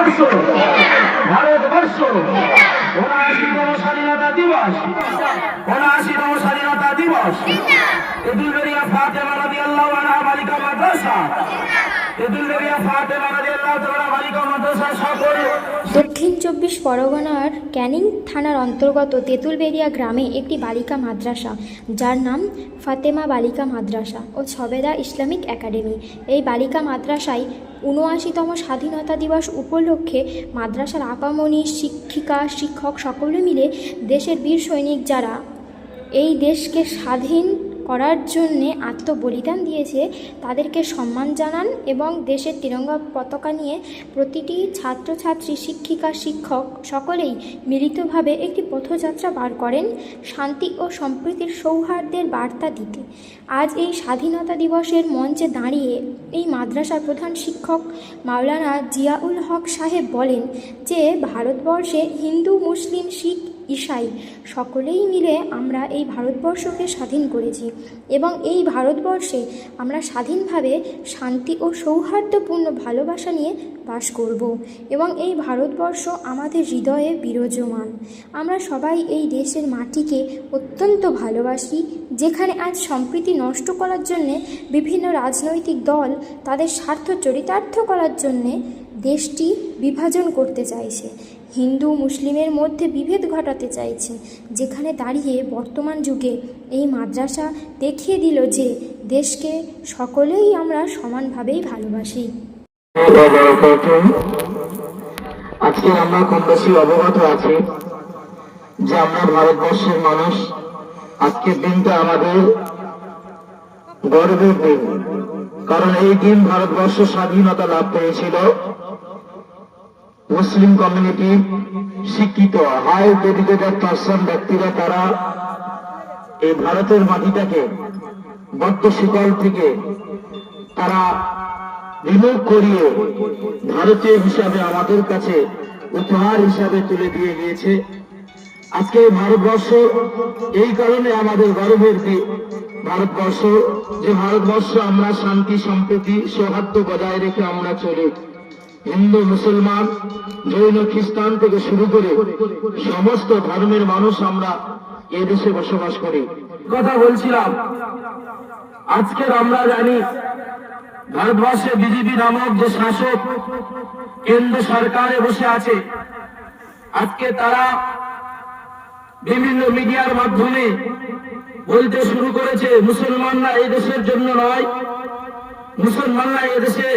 ভারতবর্ষ ভারতবর্ষ উনআশিতম স্বাধীনতা দিবস উনআশিতম স্বাধীনতা দিবস। তেঁতুলবেরিয়া ফাতেমা রাদিয়াল্লাহু আনহা বালিকা মাদ্রাসা। দক্ষিণ চব্বিশ পরগনার ক্যানিং থানার অন্তর্গত তেঁতুলবেরিয়া গ্রামে একটি বালিকা মাদ্রাসা, যার নাম ফাতেমা বালিকা মাদ্রাসা ও ছবেদা ইসলামিক একাডেমি। এই বালিকা মাদ্রাসায় উনআশিতম স্বাধীনতা দিবস উপলক্ষে মাদ্রাসার আপামনি শিক্ষিকা, শিক্ষক সকলে মিলে দেশের বীর সৈনিক যারা এই দেশকে স্বাধীন করার জন্যে আত্মবলিদান দিয়েছে। তাদেরকে সম্মান জানান এবং দেশের তিরঙ্গা পতাকা নিয়ে প্রতিটি ছাত্রছাত্রী, শিক্ষিকা, শিক্ষক সকলেই মিলিতভাবে একটি পথযাত্রা বার করেন শান্তি ও সম্প্রীতির সৌহার্দ্যের বার্তা দিতে। আজ এই স্বাধীনতা দিবসের মঞ্চে দাঁড়িয়ে এই মাদ্রাসার প্রধান শিক্ষক মাওলানা জিয়াউল হক সাহেব বলেন যে, ভারতবর্ষে হিন্দু, মুসলিম, শিখ ঈসাই সকলেই মিলে আমরা এই ভারতবর্ষকে স্বাধীন করেছি এবং এই ভারতবর্ষে আমরা স্বাধীনভাবে শান্তি ও সৌহার্দ্যপূর্ণ ভালোবাসা নিয়ে বাস করব এবং এই ভারতবর্ষ আমাদের হৃদয়ে বিরাজমান। আমরা সবাই এই দেশের মাটিকে অত্যন্ত ভালোবাসি, যেখানে আজ সম্প্রীতি নষ্ট করার জন্যে বিভিন্ন রাজনৈতিক দল তাদের স্বার্থ চরিতার্থ করার জন্যে দেশটি বিভাজন করতে চাইছে। হিন্দু মুসলিমের মধ্যে বিভেদ ঘটাতে চাইছে যেখানে দাঁড়িয়ে বর্তমান যুগে এই মাদ্রাসা দেখিয়ে দিল যে দেশকে সকলেই আমরা সমানভাবেই ভালোবাসি। আজকে আমরা কম বেশি অবগত আছি যে আমরা ভারতবর্ষের মানুষ। আজকের দিনটা আমাদের গর্বের দিন, কারণ এই দিন ভারতবর্ষ স্বাধীনতা লাভ পেয়েছিল মুসলিম কমিউনিটি শিক্ষিত, হাই ডেডিকেটেড পার্সন ব্যক্তিরা তারা এই ভারতের মাটিটাকে, বদ্ধ শিকল থেকে তারা রিমুভ করিয়ে ভারতীয় হিসাবে আমাদের কাছে উপহার হিসাবে তুলে দিয়ে গিয়েছে। আজকে ভারতবর্ষ, এই কারণে আমাদের গর্বের দিক ভারতবর্ষ, যে ভারতবর্ষ আমরা শান্তি, সম্প্রীতি, সৌহার্দ্য বজায় রেখে আমরা চলি। হিন্দু, মুসলমান, জৈন, খ্রিস্টান থেকে শুরু করে সমস্ত ধর্মের মানুষ আমরা এ দেশে বসবাস করি। কথা বলছিলাম আজকের আমরা জানি ভারতবর্ষে বিজেপি নামক যে শাসক কেন্দ্র সরকারে বসে আছে, আজকে তারা বিভিন্ন মিডিয়ার মাধ্যমে বলতে শুরু করেছে, মুসলমানরা এই দেশের জন্য নয়, মুসলমানরা এদেশে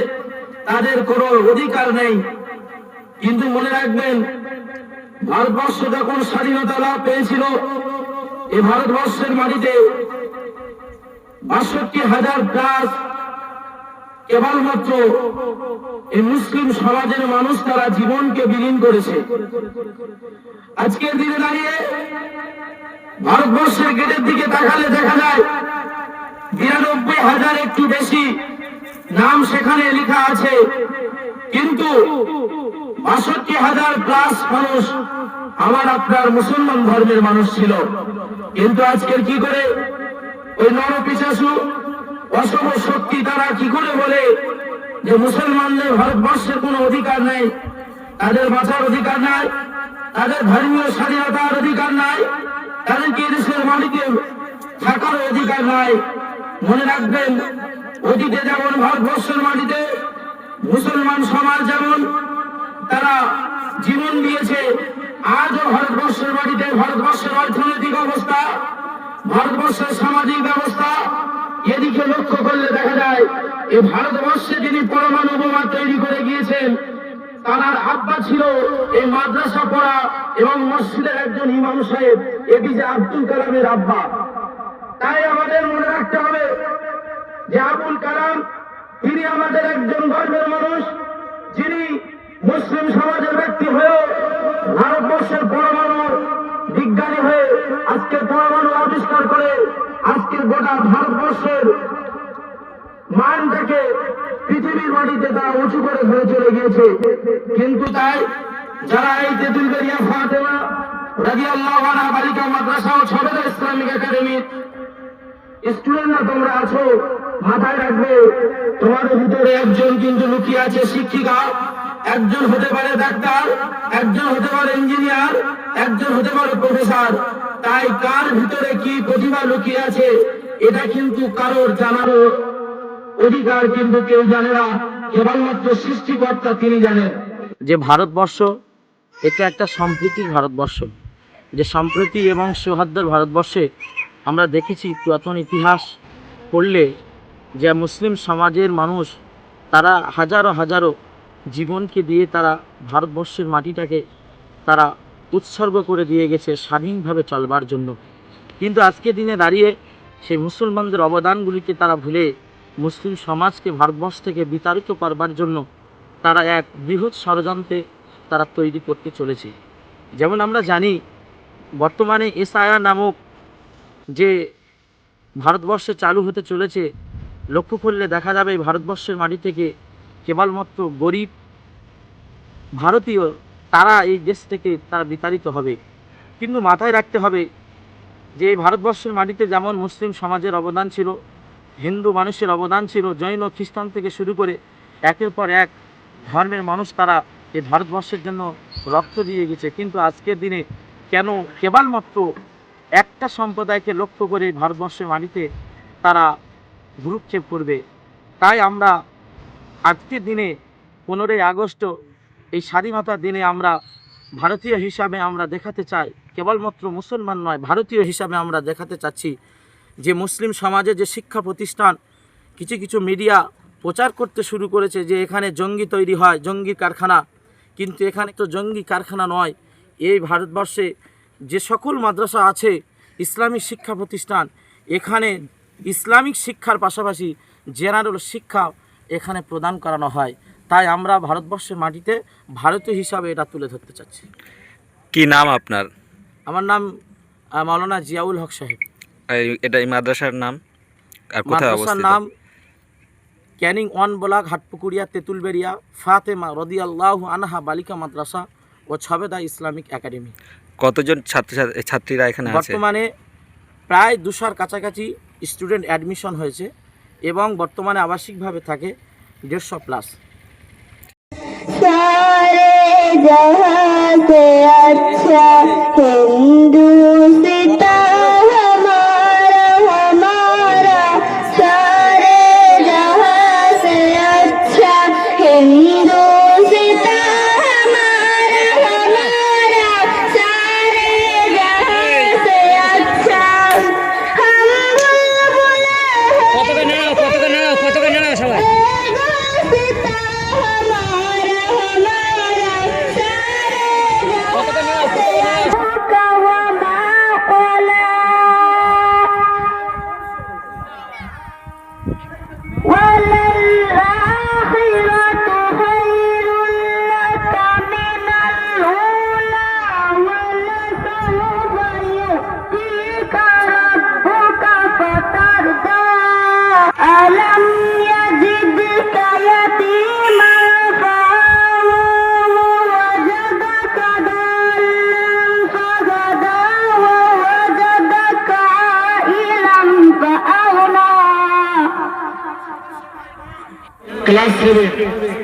তাদের কোনো অধিকার নেই। কিন্তু মনে রাখবেন, ভারতবর্ষ যখন স্বাধীনতা লাভ পেয়েছিল এই ভারতবর্ষের মাটিতে বাষট্টি হাজার প্লাস কেবলমাত্র এই মুসলিম সমাজের মানুষ তারা জীবনকে বিলীন করেছে। আজকের দিনে দাঁড়িয়ে ভারতবর্ষের গেটের দিকে তাকালে দেখা যায়, বিরানব্বই হাজার একটু বেশি নাম সেখানে লেখা আছে, কিন্তু বাষট্টি হাজার প্লাস মানুষ আমার আপনার মুসলমান ধর্মের মানুষ ছিল। কিন্তু আজকের কি করে? ওই নরপিশাসু অসম শক্তি তারা কি করে বলে যে মুসলমানদের ভারতবর্ষের কোনো অধিকার নেই, তাদের বাঁচার অধিকার নাই, তাদের ধর্মীয় স্বাধীনতার অধিকার নাই, তাদেরকে এদেশের মালিকের থাকার অধিকার নাই মনে রাখবেন, অতীতে যেমন ভারতবর্ষের মাটিতে মুসলমান সমাজ যেমন তারা জীবন দিয়েছে, আজও ভারতবর্ষের মাটিতে, ভারতবর্ষের অর্থনৈতিক অবস্থা, ভারতবর্ষের সামাজিক ব্যবস্থা এদিকে লক্ষ্য করলে দেখা যায় এই ভারতবর্ষে যিনি পরমাণু বোমা তৈরি করে গিয়েছেন, তার আব্বা ছিল এই মাদ্রাসা পড়া এবং মসজিদের একজন ইমাম সাহেব এপিজে আব্দুল কালামের আব্বা। তাই আমাদের মনে রাখতে হবে যে আবুল কালাম, তিনি আমাদের একজন গর্বের মানুষ, যিনি মুসলিম সমাজের ব্যক্তি হয়েও ভারতবর্ষের পরমাণু বিজ্ঞানী হয়ে আজকে পরমাণু আবিষ্কার করে আজকে গোটা ভারতবর্ষের মানটাকে পৃথিবীর মাটিতে তারা উঁচু করে ধরে চলে গিয়েছে। কিন্তু তাই যারা এই তেঁতুলবেরিয়া ফাতেমা রাজি আল্লাহ বালিকা মাদ্রাসা ও ছবেদা ইসলামিক একাডেমির স্টুডেন্টরা তোমরা আছো, মাথায় রাখবে, তোমাদের ভিতরে একজন কিন্তু লুকিয়ে আছে, শিক্ষিকা। একজন হতে পারে ডাক্তার, একজন হতে পারে ইঞ্জিনিয়ার, একজন হতে পারে প্রফেসর। তাই কার ভিতরে কি প্রতিভা লুকিয়ে আছে, এটা কিন্তু কারোর জানারও অধিকার কিন্তু কেউ জানে না। কেবলমাত্র সৃষ্টিকর্তা তিনি জানেন। যে ভারতবর্ষ, এটা একটা সম্প্রীতির ভারতবর্ষ। যে সম্প্রীতি এবং সৌহার্দ্যের ভারতবর্ষে দেখেছি পুরাতন ইতিহাস পড়লে যে মুসলিম সমাজের মানুষ, তারা হাজারো হাজারো জীবনকে দিয়ে তারা ভারতবর্ষের মাটিটাকে তারা উৎসর্গ করে দিয়ে গেছে স্বাধীনভাবে চলবার জন্য। কিন্তু আজকে দিনে দাঁড়িয়ে সেই মুসলমানদের অবদানগুলিকে তারা ভুলে মুসলিম সমাজকে ভারতবর্ষ থেকে বিতাড়িত করবার জন্য তারা এক বৃহৎ ষড়যন্ত্রে তারা তৈরি করতে চলেছে। যেমন আমরা জানি, বর্তমানে এসআইআর নামক যে ভারতবর্ষে চালু হতে চলেছে, লক্ষ্য করলে দেখা যাবে ভারতবর্ষের মাটি থেকে কেবলমাত্র গরিব ভারতীয় তারা এই দেশ থেকে তারা বিতাড়িত হবে। কিন্তু মাথায় রাখতে হবে যে ভারতবর্ষের মাটিতে যেমন মুসলিম সমাজের অবদান ছিল, হিন্দু মানুষের অবদান ছিল, জৈন, খ্রিস্টান থেকে শুরু করে একের পর এক ধর্মের মানুষ তারা এই ভারতবর্ষের জন্য রক্ত দিয়ে গেছে। কিন্তু আজকের দিনে কেন কেবলমাত্র একটা সম্প্রদায়কে লক্ষ্য করে ভারতবর্ষের মাটিতে তারা ভ্রুক্ষেপ করবে। তাই আমরা আজকের দিনে পনেরোই আগস্ট, এই স্বাধীনতার দিনে আমরা ভারতীয় হিসাবে আমরা দেখাতে চাই, কেবলমাত্র মুসলমান নয়, ভারতীয় হিসাবে আমরা দেখাতে চাচ্ছি যে মুসলিম সমাজে যে শিক্ষা প্রতিষ্ঠান, কিছু কিছু মিডিয়া প্রচার করতে শুরু করেছে যে এখানে জঙ্গি তৈরি হয়, জঙ্গি কারখানা। কিন্তু এখানে তো জঙ্গি কারখানা নয়, এই ভারতবর্ষে যে সকল মাদ্রাসা আছে ইসলামিক শিক্ষা প্রতিষ্ঠান এখানে ইসলামিক শিক্ষার পাশাপাশি জেনারেল শিক্ষা এখানে প্রদান করানো হয়। তাই আমরা ভারতবর্ষের মাটিতে ভারতীয় হিসাবে এটা তুলে ধরতে চাচ্ছি। কি নাম আপনার? আমার নাম আহ, মাওলানা জিয়াউল হক সাহেব। এটা এই মাদ্রাসার নাম? আর কোথায় মাদ্রাসার নাম ক্যানিং ওয়ান ব্লক হাটপুকুরিয়া তেঁতুলবেরিয়া ফাতেমা রদিয়াল্লাহ আনহা বালিকা মাদ্রাসা ও ছবেদা ইসলামিক একাডেমি। কতজন ছাত্র ছাত্রীরা এখানে আছে? বর্তমানে প্রায় দুশোর কাছাকাছি স্টুডেন্ট অ্যাডমিশন হয়েছে এবং বর্তমানে আবাসিকভাবে থাকে দেড়শো প্লাস सारे क्लास सेवन